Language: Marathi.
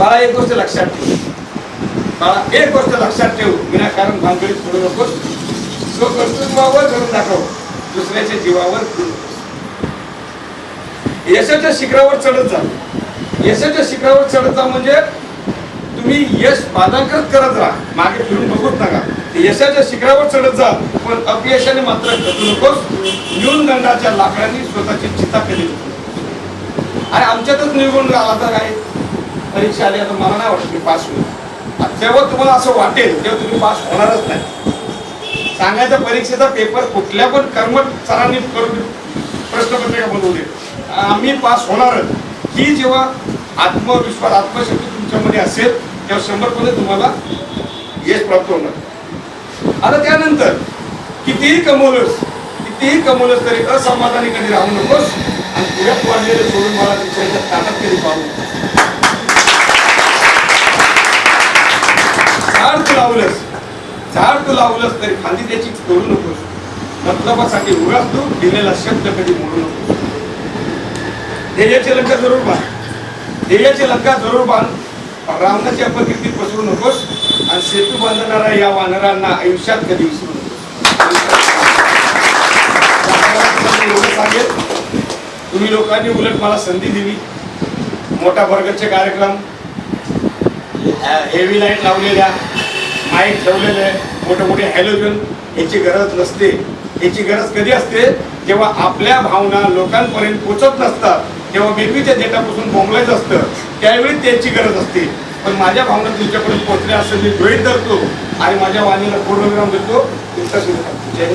बाळा एक गोष्ट लक्षात ठेव. बाळा एक गोष्ट लक्षात ठेव. विनाकारण भानगडीत सोडू नकोस. स्वकर्तृत्वावर धरून दाखव. दुसऱ्याच्या जीवावर यशाच्या शिखरावर चढत जा. यशाच्या शिखरावर चढत जा म्हणजे तुम्ही यश बाधांकृत करत राहा. मागे फिरून बघूच नका. यशाच्या शिखरावर चढत जा. पण अपयशाने मात्र खचू नकोस. न्यूनगंडाच्या लाकडांनी स्वतःची चिता केली आणि आमच्यातच निघून आला तर काय? परीक्षा आली आता मला नाही वाटत मी पास होईल. जेव्हा तुम्हाला असं वाटेल तेव्हा तुम्ही पास होणारच नाही. सांगायचा परीक्षेचा पेपर कुठल्या पण कर्मचारांनी करून प्रश्नपत्रिका बनवली आम्ही पास होणारच. ही जेव्हा आत्मविश्वास आत्मशक्ती तुमच्यामध्ये असेल तेव्हा शंभरपणे तुम्हाला यश प्राप्त होणार. आता त्यानंतर कितीही कमवलंस कितीही कमवलंस तरी असमाधानी कधी राहू नकोस. आणि पुढे वाढलेले सोडून मला तुमच्या ताकद कधी पाहू लावलंस. झाड तू लावलंस तरी खाली त्याची करू नकोस. मतलबासाठी उगाच तू दिलेला शब्द कधी मोडू नकोस. ध्येयाची लंका जरूर बांध. ध्येयाची लंका जरूर बांध. रावणाची अपकिर्ती पसरू नकोस. आणि सेतू बांधणाऱ्या या वानरांना आयुष्यात कधी विसरू नकोस. सांगेल. तुम्ही लोकांनी उलट मला संधी दिली. मोठा बर्गरचे कार्यक्रम. हेवी लाइट लावलेल्या. माईक ठेवलेले मोठे मोठे हॅलोजन याची गरज नसते. याची गरज कधी असते? जेव्हा आपल्या भावना लोकांपर्यंत पोचत नसतात तेव्हा बेबीच्या देटापासून बोंबलायचं असतं. त्यावेळी त्याची गरज असते. पण माझ्या भावना तुमच्यापर्यंत पोचल्या असं मी गृहीत धरतो आणि माझ्या वाणीला पूर्णविराम देतो. तुमचा जय